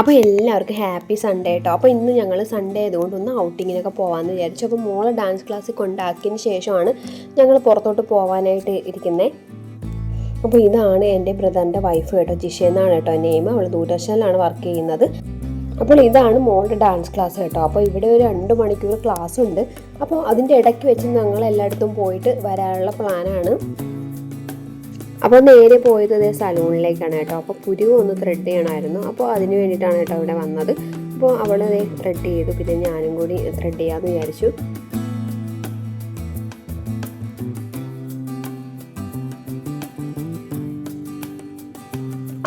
അപ്പോൾ എല്ലാവർക്കും happy Sunday കേട്ടോ അപ്പോൾ ഇന്ന് ഞങ്ങൾ സൺഡേ ആയതുകൊണ്ട് ഒന്ന് ഔട്ടിങ്ങിനൊക്കെ പോകാമെന്ന് വിചാരിച്ചു. അപ്പോൾ മോളെ ഡാൻസ് ക്ലാസ് കൊണ്ടാക്കിയതിന് ശേഷമാണ് ഞങ്ങൾ പുറത്തോട്ട് പോകാനായിട്ട് ഇരിക്കുന്നത് അപ്പോൾ ഇതാണ് എന്റെ ബ്രദറിന്റെ വൈഫ് കേട്ടോ ജിഷ എന്നാണ് കേട്ടോ. നെയിം അവൾ ദൂരദർശനിലാണ് വർക്ക് ചെയ്യുന്നത്. അപ്പോൾ ഇതാണ് മോളുടെ ഡാൻസ് ക്ലാസ് കേട്ടോ. അപ്പോൾ ഇവിടെ ഒരു രണ്ട് മണിക്കൂർ ക്ലാസ് ഉണ്ട്. അപ്പോൾ അതിന്റെ ഇടയ്ക്ക് വെച്ച് ഞങ്ങൾ എല്ലായിടത്തും പോയിട്ട് വരാനുള്ള പ്ലാനാണ് അപ്പോൾ നേരെ പോയത് ഇതേ സലൂണിലേക്കാണ് കേട്ടോ. അപ്പോൾ പുരുവ് ഒന്ന് ത്രെഡ് ചെയ്യണമായിരുന്നു. അപ്പോൾ അതിന് വേണ്ടിയിട്ടാണ് കേട്ടോ ഇവിടെ വന്നത്. അപ്പോൾ അവൾ ത്രെഡ് ചെയ്തു. പിന്നെ ഞാനും കൂടി ത്രെഡ് ചെയ്യാമെന്ന് വിചാരിച്ചു.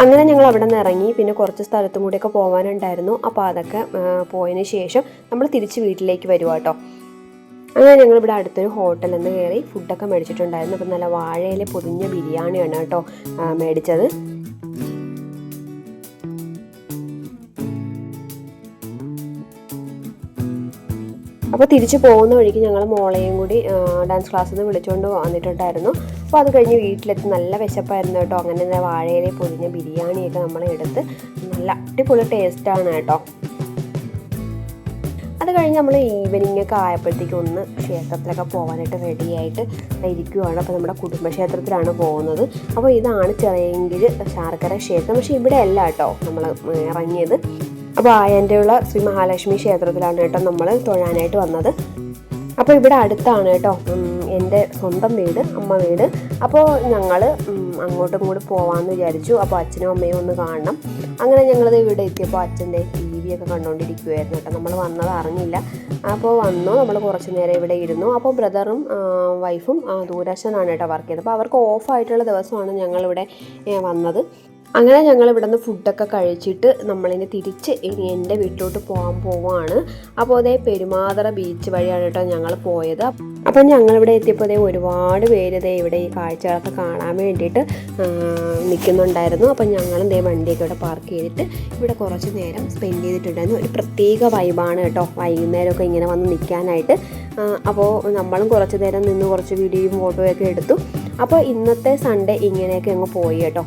അങ്ങനെ ഞങ്ങൾ അവിടെ നിന്ന് ഇറങ്ങി. പിന്നെ കുറച്ച് സ്ഥലത്തും കൂടിയൊക്കെ പോകാനുണ്ടായിരുന്നു അപ്പോൾ അതൊക്കെ പോയതിന് ശേഷം നമ്മൾ തിരിച്ച് വീട്ടിലേക്ക് വരുവാട്ടോ അങ്ങനെ ഞങ്ങൾ ഇവിടെ അടുത്തൊരു ഹോട്ടലിൽ നിന്ന് കയറി ഫുഡൊക്കെ മേടിച്ചിട്ടുണ്ടായിരുന്നു. അപ്പം നല്ല വാഴയിലെ പൊതിഞ്ഞ ബിരിയാണിയാണ് കേട്ടോ മേടിച്ചത്. അപ്പോൾ തിരിച്ചു പോകുന്ന വഴിക്ക് ഞങ്ങൾ മോളെയും കൂടി ഡാൻസ് ക്ലാസ്സിൽ നിന്ന് വിളിച്ചുകൊണ്ട് വന്നിട്ടുണ്ടായിരുന്നു. അപ്പോൾ അത് കഴിഞ്ഞ് വീട്ടിലെത്തി നല്ല വിശപ്പായിരുന്നു കേട്ടോ. അങ്ങനെ വാഴയിലെ പൊതിഞ്ഞ ബിരിയാണിയൊക്കെ നമ്മൾ എടുത്ത് നല്ല അടിപൊളി ടേസ്റ്റാണ് കേട്ടോ. കഴിഞ്ഞ് നമ്മൾ ഈവനിങ് ഒക്കെ ആയപ്പോഴത്തേക്കും ഒന്ന് ക്ഷേത്രത്തിലൊക്കെ പോകാനായിട്ട് റെഡിയായിട്ട് ഇരിക്കുവാണ്. അപ്പോൾ നമ്മുടെ കുടുംബക്ഷേത്രത്തിലാണ് പോകുന്നത്. അപ്പോൾ ഇതാണ് ചെറിയെങ്കിൽ ശാർക്കര ക്ഷേത്രം. പക്ഷേ ഇവിടെ അല്ല കേട്ടോ നമ്മൾ ഇറങ്ങിയത്. അപ്പോൾ ആയന്റെയുള്ള ശ്രീ മഹാലക്ഷ്മി ക്ഷേത്രത്തിലാണ് കേട്ടോ നമ്മൾ തൊഴാനായിട്ട് വന്നത്. അപ്പോൾ ഇവിടെ അടുത്താണ് കേട്ടോ എന്റെ സ്വന്തം വീട് അമ്മ വീട്. അപ്പോൾ ഞങ്ങൾ അങ്ങോട്ടും ഇങ്ങോട്ടും പോകാമെന്ന് വിചാരിച്ചു. അപ്പോൾ അച്ഛനും അമ്മയും ഒന്ന് കാണണം. അങ്ങനെ ഞങ്ങളിത് ഇവിടെ എത്തിയപ്പോൾ അച്ഛന്റെ വി ഒക്കെ കണ്ടുകൊണ്ടിരിക്കുമായിരുന്നു കേട്ടോ. നമ്മൾ വന്നത് അറിഞ്ഞില്ല. അപ്പോൾ വന്നു നമ്മൾ കുറച്ച് നേരം ഇവിടെ ഇരുന്നു. അപ്പോൾ ബ്രദറും വൈഫും ദൂരശനാണ് കേട്ടോ വർക്ക് ചെയ്തത് അപ്പോൾ അവർക്ക് ഓഫായിട്ടുള്ള ദിവസമാണ് ഞങ്ങളിവിടെ വന്നത്. അങ്ങനെ ഞങ്ങൾ ഇവിടെ നിന്ന് ഫുഡൊക്കെ കഴിച്ചിട്ട് നമ്മളിനി തിരിച്ച് ഇനി എന്റെ വീട്ടിലോട്ട് പോകാൻ പോവാണ്. അപ്പോൾ അതേ പെരുമാതറ ബീച്ച് വഴിയാണ് കേട്ടോ ഞങ്ങൾ പോയത്. അപ്പം ഞങ്ങളിവിടെ എത്തിയപ്പോൾ ഒരുപാട് പേര് ഇതേ ഇവിടെ ഈ കാഴ്ചകളൊക്കെ കാണാൻ വേണ്ടിയിട്ട് നിൽക്കുന്നുണ്ടായിരുന്നു അപ്പം ഞങ്ങളും ഇതേ വണ്ടിയൊക്കെ ഇവിടെ പാർക്ക് ചെയ്തിട്ട് ഇവിടെ കുറച്ച് നേരം സ്പെൻഡ് ചെയ്തിട്ടുണ്ടായിരുന്നു. ഒരു പ്രത്യേക വൈബാണ് കേട്ടോ. വൈകുന്നേരമൊക്കെ ഇങ്ങനെ വന്ന് നിൽക്കാനായിട്ട് അപ്പോൾ നമ്മളും കുറച്ച് നേരം നിന്ന് കുറച്ച് വീഡിയോയും ഫോട്ടോയൊക്കെ എടുത്തു. അപ്പോൾ ഇന്നത്തെ സൺഡേ ഇങ്ങനെയൊക്കെ അങ്ങ് പോയി കേട്ടോ.